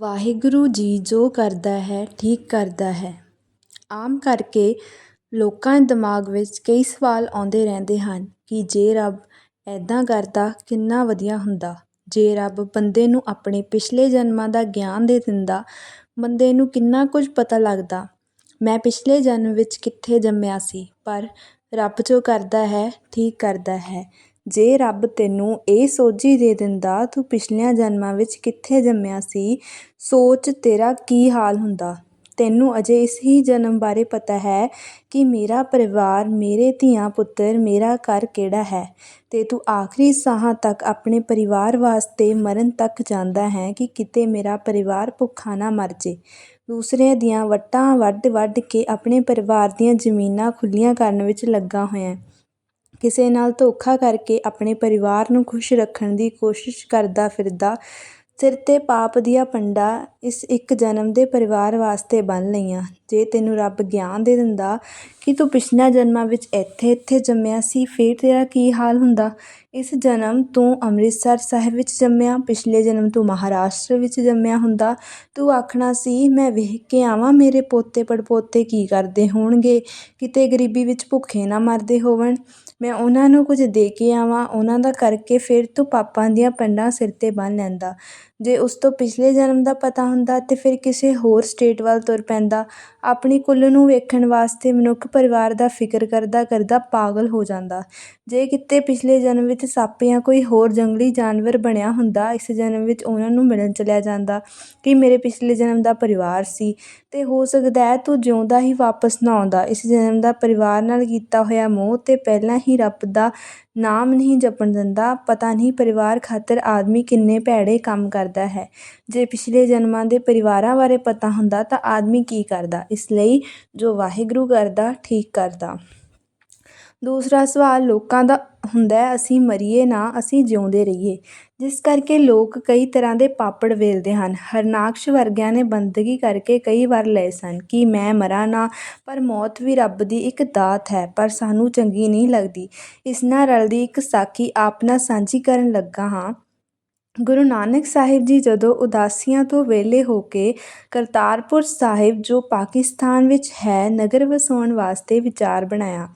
ਵਾਹਿਗੁਰੂ ਜੀ ਜੋ ਕਰਦਾ ਹੈ, ਠੀਕ ਕਰਦਾ ਹੈ। ਆਮ ਕਰਕੇ ਲੋਕਾਂ ਦਿਮਾਗ ਵਿੱਚ ਕਈ ਸਵਾਲ ਆਉਂਦੇ ਰਹਿੰਦੇ ਹਨ ਕਿ ਜੇ ਰੱਬ ਇੱਦਾਂ ਕਰਦਾ, ਕਿੰਨਾ ਵਧੀਆ ਹੁੰਦਾ। ਜੇ ਰੱਬ ਬੰਦੇ ਨੂੰ ਆਪਣੇ ਪਿਛਲੇ ਜਨਮਾਂ ਦਾ ਗਿਆਨ ਦੇ ਦਿੰਦਾ, ਬੰਦੇ ਨੂੰ ਕਿੰਨਾ ਕੁਝ ਪਤਾ ਲੱਗਦਾ। ਮੈਂ ਪਿਛਲੇ ਜਨਮ ਵਿੱਚ ਕਿੱਥੇ ਜੰਮਿਆ ਸੀ, ਪਰ ਰੱਬ ਜੋ ਕਰਦਾ ਹੈ, ਠੀਕ ਕਰਦਾ ਹੈ। ਜੇ ਰੱਬ ਤੈਨੂੰ ਇਹ ਸੋਝੀ ਦੇ ਦਿੰਦਾ, ਤੂੰ ਪਿਛਲਿਆਂ ਜਨਮਾਂ ਵਿੱਚ ਕਿੱਥੇ ਜੰਮਿਆ ਸੀ? ਸੋਚ ਤੇਰਾ ਕੀ ਹਾਲ ਹੁੰਦਾ? ਤੈਨੂੰ ਅਜੇ ਇਸ ਹੀ ਜਨਮ ਬਾਰੇ ਪਤਾ ਹੈ ਕਿ ਮੇਰਾ ਪਰਿਵਾਰ, ਮੇਰੇ ਧੀਆਂ ਪੁੱਤਰ, ਮੇਰਾ ਘਰ ਕਿਹੜਾ ਹੈ? ਤੇ ਤੂੰ ਆਖਰੀ ਸਾਹਾਂ ਤੱਕ ਆਪਣੇ ਪਰਿਵਾਰ ਵਾਸਤੇ ਮਰਨ ਤੱਕ ਜਾਂਦਾ ਹੈ ਕਿ ਕਿਤੇ ਮੇਰਾ ਪਰਿਵਾਰ ਭੁੱਖਾ ਨਾ ਮਰ ਜੇ। ਦੂਸਰਿਆਂ ਦੀਆਂ ਵੱਟਾਂ ਵੱਢ ਵੱਢ ਕੇ ਆਪਣੇ ਪਰਿਵਾਰ ਦੀਆਂ ਜ਼ਮੀਨਾਂ ਖੁੱਲੀਆਂ ਕਰਨ ਵਿੱਚ ਲੱਗਾ ਹੋਇਆ। ਕਿਸੇ ਨਾਲ ਧੋਖਾ ਕਰਕੇ ਆਪਣੇ ਪਰਿਵਾਰ ਨੂੰ ਖੁਸ਼ ਰੱਖਣ ਦੀ ਕੋਸ਼ਿਸ਼ ਕਰਦਾ ਫਿਰਦਾ, ਸਿਰ 'ਤੇ ਪਾਪ ਦੀਆਂ ਪੰਡਾ ਇਸ ਇੱਕ ਜਨਮ ਦੇ ਪਰਿਵਾਰ ਵਾਸਤੇ ਬੰਨ੍ਹ ਲਈਆਂ। ਜੇ ਤੈਨੂੰ ਰੱਬ ਗਿਆਨ ਦੇ ਦਿੰਦਾ ਕਿ ਤੂੰ ਪਿਛਲੀਆਂ ਜਨਮਾਂ ਵਿੱਚ ਇੱਥੇ ਇੱਥੇ ਜੰਮਿਆ ਸੀ, ਫਿਰ ਤੇਰਾ ਕੀ ਹਾਲ ਹੁੰਦਾ? ਇਸ ਜਨਮ ਤੂੰ ਅੰਮ੍ਰਿਤਸਰ ਸਾਹਿਬ ਵਿੱਚ ਜੰਮਿਆ, ਪਿਛਲੇ ਜਨਮ ਤੂੰ ਮਹਾਰਾਸ਼ਟਰ ਵਿੱਚ ਜੰਮਿਆ ਹੁੰਦਾ। ਤੂੰ ਆਖਣਾ ਸੀ, ਮੈਂ ਵੇਖ ਕੇ ਆਵਾਂ, ਮੇਰੇ ਪੋਤੇ ਪੜਪੋਤੇ ਕੀ ਕਰਦੇ ਹੋਣਗੇ? ਕਿਤੇ ਗਰੀਬੀ ਵਿੱਚ ਭੁੱਖੇ ਨਾ ਮਰਦੇ ਹੋਵਣ। ਮੈਂ ਉਹਨਾਂ ਨੂੰ ਕੁਝ ਦੇ ਕੇ ਆਵਾਂ, ਉਹਨਾਂ ਦਾ ਕਰਕੇ ਫਿਰ ਤੂੰ ਪਾਪਾਂ ਦੀਆਂ ਪੰਡਾਂ ਸਿਰ 'ਤੇ ਬੰਨ੍ਹ ਲੈਂਦਾ। ਜੇ ਉਸ ਤੋਂ ਪਿਛਲੇ ਜਨਮ ਦਾ ਪਤਾ ਹੁੰਦਾ ਤਾਂ ਫਿਰ ਕਿਸੇ ਹੋਰ ਸਟੇਟ ਵੱਲ ਤੁਰ ਪੈਂਦਾ, ਆਪਣੀ ਕੁੱਲ ਨੂੰ ਵੇਖਣ ਵਾਸਤੇ ਮਨੁੱਖ ਪਰਿਵਾਰ ਦਾ ਫਿਕਰ ਕਰਦਾ ਕਰਦਾ ਪਾਗਲ ਹੋ ਜਾਂਦਾ। ਜੇ ਕਿਤੇ ਪਿਛਲੇ ਜਨਮ ਵਿੱਚ ਸੱਪ ਜਾਂ ਕੋਈ ਹੋਰ ਜੰਗਲੀ ਜਾਨਵਰ ਬਣਿਆ ਹੁੰਦਾ, ਇਸ ਜਨਮ ਵਿੱਚ ਉਹਨਾਂ ਨੂੰ ਮਿਲਣ ਚਲਿਆ ਜਾਂਦਾ ਕਿ ਮੇਰੇ ਪਿਛਲੇ ਜਨਮ ਦਾ ਪਰਿਵਾਰ ਸੀ ਅਤੇ ਹੋ ਸਕਦਾ ਹੈ ਤੂੰ ਜਿਉਂਦਾ ਹੀ ਵਾਪਸ ਨਾ ਆਉਂਦਾ। ਇਸ ਜਨਮ ਦਾ ਪਰਿਵਾਰ ਨਾਲ ਕੀਤਾ ਹੋਇਆ ਮੋਹ ਅਤੇ ਪਹਿਲਾਂ ਹੀ ਰੱਬ ਦਾ ਨਾਮ ਨਹੀਂ ਜਪਣ ਦਿੰਦਾ। ਪਤਾ ਨਹੀਂ ਪਰਿਵਾਰ ਖਾਤਰ ਆਦਮੀ ਕਿੰਨੇ ਭੈੜੇ ਕੰਮ ਕਰਦਾ ਹੈ। ਜੇ ਪਿਛਲੇ ਜਨਮਾਂ ਦੇ ਪਰਿਵਾਰਾਂ ਬਾਰੇ ਪਤਾ ਹੁੰਦਾ ਤਾਂ ਆਦਮੀ ਕੀ ਕਰਦਾ? ਇਸ ਲਈ ਜੋ ਵਾਹਿਗੁਰੂ ਕਰਦਾ, ਠੀਕ ਕਰਦਾ। ਦੂਸਰਾ ਸਵਾਲ ਲੋਕਾਂ ਦਾ ਹੁੰਦਾ ਅਸੀਂ ਮਰੀਏ ਨਾ, ਅਸੀਂ ਜਿਉਂਦੇ ਰਹੀਏ। ਜਿਸ ਕਰਕੇ ਲੋਕ ਕਈ ਤਰ੍ਹਾਂ ਦੇ ਪਾਪੜ ਵੇਲਦੇ ਹਨ। ਹਰਨਾਕਸ਼ ਵਰਗਿਆਂ ਨੇ ਬੰਦਗੀ ਕਰਕੇ ਕਈ ਵਾਰ ਲਏ ਸਨ ਕਿ ਮੈਂ ਮਰਾਂ ਨਾ, ਪਰ ਮੌਤ ਵੀ ਰੱਬ ਦੀ ਇੱਕ ਦਾਤ ਹੈ, ਪਰ ਸਾਨੂੰ ਚੰਗੀ ਨਹੀਂ ਲੱਗਦੀ। ਇਸ ਨਾਲ ਰਲਦੀ ਇੱਕ ਸਾਖੀ, ਆਪ ਨਾਲ ਸਾਂਝੀ ਕਰਨ ਲੱਗਾ ਹਾਂ ਗੁਰੂ ਨਾਨਕ ਸਾਹਿਬ ਜੀ ਜਦੋਂ ਉਦਾਸੀਆਂ ਤੋਂ ਵਿਹਲੇ ਹੋ ਕੇ ਕਰਤਾਰਪੁਰ ਸਾਹਿਬ, ਜੋ ਪਾਕਿਸਤਾਨ ਵਿੱਚ ਹੈ, ਨਗਰ ਵਸਾਉਣ ਵਾਸਤੇ ਵਿਚਾਰ ਬਣਾਇਆ।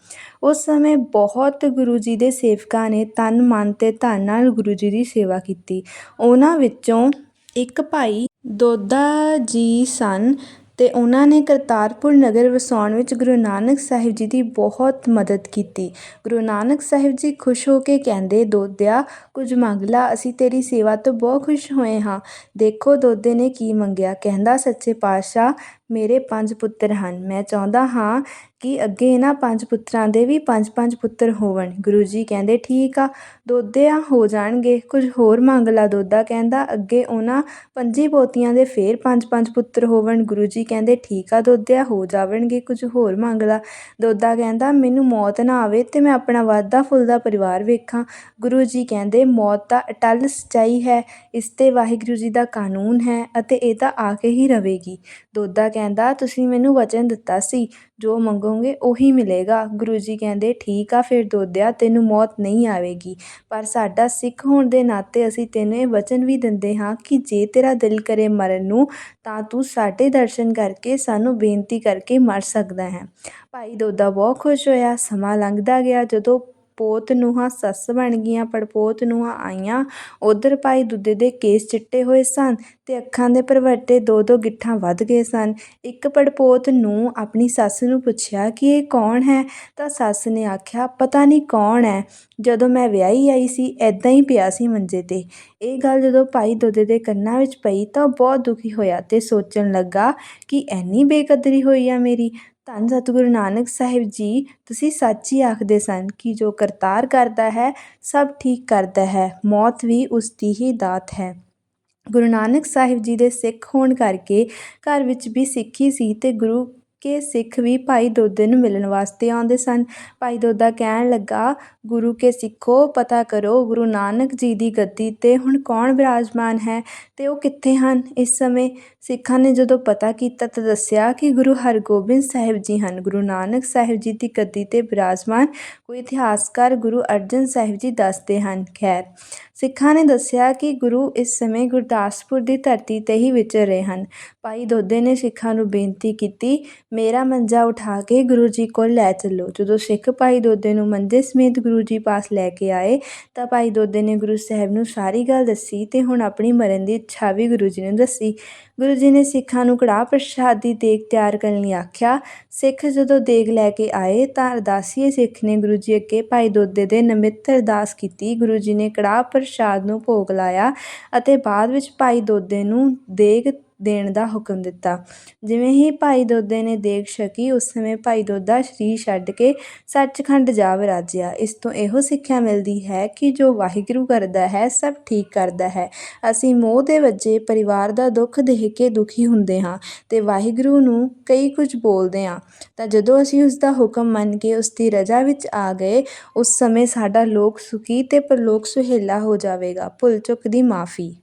ਉਸ ਸਮੇਂ ਬਹੁਤ ਗੁਰੂ ਜੀ ਦੇ ਸੇਵਕਾਂ ਨੇ ਤਨ, ਮਨ ਤੇ ਧਨ ਨਾਲ ਗੁਰੂ ਜੀ ਦੀ ਸੇਵਾ ਕੀਤੀ। ਉਹਨਾਂ ਵਿੱਚੋਂ ਇੱਕ ਭਾਈ ਦੋਦਾ ਜੀ ਸਨ ਅਤੇ ਉਹਨਾਂ ਨੇ ਕਰਤਾਰਪੁਰ ਨਗਰ ਵਸਾਉਣ ਵਿੱਚ ਗੁਰੂ ਨਾਨਕ ਸਾਹਿਬ ਜੀ ਦੀ ਬਹੁਤ ਮਦਦ ਕੀਤੀ। ਗੁਰੂ ਨਾਨਕ ਸਾਹਿਬ ਜੀ ਖੁਸ਼ ਹੋ ਕੇ ਕਹਿੰਦੇ, ਦੋਧਿਆ, ਕੁਝ ਮੰਗ ਲਾ, ਅਸੀਂ ਤੇਰੀ ਸੇਵਾ ਤੋਂ ਬਹੁਤ ਖੁਸ਼ ਹੋਏ ਹਾਂ। ਦੇਖੋ ਦੋਧੇ ਨੇ ਕੀ ਮੰਗਿਆ। ਕਹਿੰਦਾ, ਸੱਚੇ ਪਾਤਸ਼ਾਹ, ਮੇਰੇ ਪੰਜ ਪੁੱਤਰ ਹਨ। ਮੈਂ ਚਾਹੁੰਦਾ ਹਾਂ ਕਿ ਅੱਗੇ ਇਹਨਾਂ ਪੰਜ ਪੁੱਤਰਾਂ ਦੇ ਵੀ ਪੰਜ ਪੰਜ ਪੁੱਤਰ ਹੋਵਣ। ਗੁਰੂ ਜੀ ਕਹਿੰਦੇ, ਠੀਕ ਆ ਦੋਦਿਆ ਹੋ ਜਾਣਗੇ। ਕੁਝ ਹੋਰ ਮੰਗ ਲਾ ਦੋਦਾ ਕਹਿੰਦਾ, ਅੱਗੇ ਉਹਨਾਂ ਪੰਜੀ ਪੋਤੀਆਂ ਦੇ ਫੇਰ ਪੰਜ ਪੰਜ ਪੁੱਤਰ ਹੋਵਣ। ਗੁਰੂ ਜੀ ਕਹਿੰਦੇ, ਠੀਕ ਆ ਦੋਦਿਆ ਹੋ ਜਾਵਣਗੇ। ਕੁਝ ਹੋਰ ਮੰਗ ਲਾ। ਦੋਦਾ ਕਹਿੰਦਾ, ਮੈਨੂੰ ਮੌਤ ਨਾ ਆਵੇ ਤੇ ਮੈਂ ਆਪਣਾ ਵਾਧਾ ਫੁੱਲਦਾ ਪਰਿਵਾਰ ਵੇਖਾਂ। ਗੁਰੂ ਜੀ ਕਹਿੰਦੇ, ਮੌਤ ਤਾਂ ਅਟਲ ਸਚਾਈ ਹੈ, ਇਸ ਤੇ ਵਾਹਿਗੁਰੂ ਜੀ ਦਾ ਕਾਨੂੰਨ ਹੈ ਅਤੇ ਇਹ ਤਾਂ ਆ ਕੇ ਹੀ ਰਹੇਗੀ। ਦੋਦਾ ਕਹਿੰਦਾ, ਤੁਸੀਂ ਮੈਨੂੰ ਵਚਨ ਦਿੱਤਾ ਸੀ, ਜੋ ਮੰਗੋ ਮੰਗੋਗੇ ਉਹੀ ਮਿਲੇਗਾ। ਗੁਰੂ ਜੀ ਕਹਿੰਦੇ, ਠੀਕ ਆ, ਫਿਰ ਦੋਦਿਆ ਤੈਨੂੰ ਮੌਤ ਨਹੀਂ ਆਵੇਗੀ। ਪਰ ਸਾਡਾ ਸਿੱਖ ਹੋਣ ਦੇ ਨਾਤੇ ਅਸੀਂ ਤੈਨੂੰ ਇਹ ਵਚਨ ਵੀ ਦਿੰਦੇ ਹਾਂ ਕਿ ਜੇ ਤੇਰਾ ਦਿਲ ਕਰੇ ਮਰਨ ਨੂੰ, ਤਾਂ ਤੂੰ ਸਾਡੇ ਦਰਸ਼ਨ ਕਰਕੇ ਸਾਨੂੰ ਬੇਨਤੀ ਕਰਕੇ ਮਰ ਸਕਦਾ ਹੈ। ਭਾਈ ਦੋਦਾ ਬਹੁਤ ਖੁਸ਼ ਹੋਇਆ। ਸਮਾਂ ਲੰਘਦਾ ਗਿਆ। ਜਦੋਂ ਪੋਤ ਨੂੰਹਾਂ ਸੱਸ ਬਣ ਗਈਆਂ, ਪੜਪੋਤ ਨੂੰਹਾਂ ਆਈਆਂ। ਉਧਰ ਭਾਈ ਦੁੱਦੇ ਦੇ ਕੇਸ ਚਿੱਟੇ ਹੋਏ ਸਨ ਤੇ ਅੱਖਾਂ ਦੇ ਭਰਵੱਟੇ ਦੋ ਦੋ ਗਿੱਠਾਂ ਵੱਧ ਗਏ ਸਨ। ਇੱਕ ਪੜਪੋਤ ਨੂੰ ਆਪਣੀ ਸੱਸ ਨੂੰ ਪੁੱਛਿਆ ਕਿ ਇਹ ਕੌਣ ਹੈ? ਤਾਂ ਸੱਸ ਨੇ ਆਖਿਆ, ਪਤਾ ਨਹੀਂ ਕੌਣ ਹੈ। ਜਦੋਂ ਮੈਂ ਵਿਆਹੀ ਆਈ ਸੀ ਐਦਾਂ ਹੀ ਪਿਆ ਸੀ ਮੰਜੇ ਤੇ ਇਹ ਗੱਲ ਜਦੋਂ ਭਾਈ ਦੋਦੇ ਦੇ ਕੰਨਾਂ ਵਿੱਚ ਪਈ ਤਾਂ ਬਹੁਤ ਦੁਖੀ ਹੋਇਆ ਤੇ ਸੋਚਣ ਲੱਗਾ ਕਿ ਐਨੀ ਬੇਕਦਰੀ ਹੋਈ ਆ ਮੇਰੀ। ਧੰਨ ਸਤਿਗੁਰੂ ਨਾਨਕ ਸਾਹਿਬ ਜੀ, ਤੁਸੀਂ ਸੱਚ ਹੀ ਆਖਦੇ ਸਨ ਕਿ ਜੋ ਕਰਤਾਰ ਕਰਦਾ ਹੈ, ਸਭ ਠੀਕ ਕਰਦਾ ਹੈ, ਮੌਤ ਵੀ ਉਸ ਦੀ ਹੀ ਦਾਤ ਹੈ। ਗੁਰੂ ਨਾਨਕ ਸਾਹਿਬ ਜੀ ਦੇ ਸਿੱਖ ਹੋਣ ਕਰਕੇ ਘਰ ਵਿੱਚ ਵੀ ਸਿੱਖੀ ਸੀ ਅਤੇ ਗੁਰੂ ਕਿ ਸਿੱਖ ਵੀ ਭਾਈ ਦੋਦੇ ਨੂੰ ਮਿਲਣ ਵਾਸਤੇ ਆਉਂਦੇ ਸਨ। ਭਾਈ ਦੋਦਾ ਕਹਿਣ ਲੱਗਾ, ਗੁਰੂ ਕੇ ਸਿੱਖੋ, ਪਤਾ ਕਰੋ ਗੁਰੂ ਨਾਨਕ ਜੀ ਦੀ ਗੱਦੀ ਤੇ ਹੁਣ ਕੌਣ ਬਿਰਾਜਮਾਨ ਹੈ ਅਤੇ ਉਹ ਕਿੱਥੇ ਹਨ? ਇਸ ਸਮੇਂ ਸਿੱਖਾਂ ਨੇ ਜਦੋਂ ਪਤਾ ਕੀਤਾ ਤਾਂ ਦੱਸਿਆ ਕਿ ਗੁਰੂ ਹਰਗੋਬਿੰਦ ਸਾਹਿਬ ਜੀ ਹਨ। ਗੁਰੂ ਨਾਨਕ ਸਾਹਿਬ ਜੀ ਦੀ ਗੱਦੀ 'ਤੇ ਬਿਰਾਜਮਾਨ, ਕੋਈ ਇਤਿਹਾਸਕਾਰ ਗੁਰੂ ਅਰਜਨ ਸਾਹਿਬ ਜੀ ਦੱਸਦੇ ਹਨ। ਖੈਰ ਸਿੱਖਾਂ ਨੇ ਦੱਸਿਆ ਕਿ ਗੁਰੂ ਇਸ ਸਮੇਂ ਗੁਰਦਾਸਪੁਰ ਦੀ ਧਰਤੀ 'ਤੇ ਹੀ ਵਿਚਰ ਰਹੇ ਹਨ। ਭਾਈ ਦੋਦੇ ਨੇ ਸਿੱਖਾਂ ਨੂੰ ਬੇਨਤੀ ਕੀਤੀ, ਮੇਰਾ ਮੰਜਾ ਉਠਾ ਕੇ ਗੁਰੂ ਜੀ ਕੋਲ ਲੈ ਚੱਲੋ। ਜਦੋਂ ਸਿੱਖ ਭਾਈ ਦੋਦੇ ਨੂੰ ਮੰਜੇ ਸਮੇਤ ਗੁਰੂ ਜੀ ਪਾਸ ਲੈ ਕੇ ਆਏ, ਤਾਂ ਭਾਈ ਦੋਦੇ ਨੇ ਗੁਰੂ ਸਾਹਿਬ ਨੂੰ ਸਾਰੀ ਗੱਲ ਦੱਸੀ ਅਤੇ ਹੁਣ ਆਪਣੀ ਮਰਨ ਦੀ ਇੱਛਾ ਵੀ ਗੁਰੂ ਜੀ ਨੂੰ ਦੱਸੀ। ਗੁਰੂ ਜੀ ਨੇ ਸਿੱਖਾਂ ਨੂੰ ਕੜਾਹ ਪ੍ਰਸ਼ਾਦ ਦੀ ਦੇਗ ਤਿਆਰ ਕਰਨ ਲਈ ਆਖਿਆ, ਸਿੱਖ ਜਦੋਂ ਦੇਗ ਲੈ ਕੇ ਆਏ, ਤਾਂ ਅਰਦਾਸੀਏ ਸਿੱਖ ਨੇ ਗੁਰੂ ਜੀ ਅੱਗੇ ਭਾਈ ਦੋਦੇ ਦੇ ਨਮਿੱਤ ਅਰਦਾਸ ਕੀਤੀ। ਗੁਰੂ ਜੀ ਨੇ ਕੜਾਹ ਪ੍ਰਸ਼ਾਦ ਨੂੰ ਭੋਗ ਲਾਇਆ ਅਤੇ ਬਾਅਦ ਵਿੱਚ ਭਾਈ ਦੋਦੇ ਨੂੰ ਦੇਗ ਦੇਣ ਦਾ ਹੁਕਮ ਦਿੱਤਾ। ਜਿਵੇਂ ਹੀ ਭਾਈ ਦੋਦੇ ਨੇ ਦੇਖ ਛਕੀ, ਉਸ ਸਮੇਂ ਭਾਈ ਦੋਦਾ ਸਰੀਰ ਛੱਡ ਕੇ ਸੱਚਖੰਡ ਜਾ ਵਿਰਾਜਿਆ ਇਸ ਤੋਂ ਇਹੋ ਸਿੱਖਿਆ ਮਿਲਦੀ ਹੈ ਕਿ ਜੋ ਵਾਹਿਗੁਰੂ ਕਰਦਾ ਹੈ, ਸਭ ਠੀਕ ਕਰਦਾ ਹੈ। ਅਸੀਂ ਮੋਹ ਦੇ ਵੱਜੇ, ਪਰਿਵਾਰ ਦਾ ਦੁੱਖ ਦੇਖ ਕੇ ਦੁਖੀ ਹੁੰਦੇ ਹਾਂ ਅਤੇ ਵਾਹਿਗੁਰੂ ਨੂੰ ਕਈ ਕੁਝ ਬੋਲਦੇ ਹਾਂ। ਤਾਂ ਜਦੋਂ ਅਸੀਂ ਉਸ ਦਾ ਹੁਕਮ ਮੰਨ ਕੇ ਉਸ ਦੀ ਰਜਾ ਵਿੱਚ ਆ ਗਏ, ਉਸ ਸਮੇਂ ਸਾਡਾ ਲੋਕ ਸੁਖੀ ਅਤੇ ਪਰਲੋਕ ਸੁਹੇਲਾ ਹੋ ਜਾਵੇਗਾ। ਭੁੱਲ ਚੁੱਕ ਦੀ ਮਾਫੀ।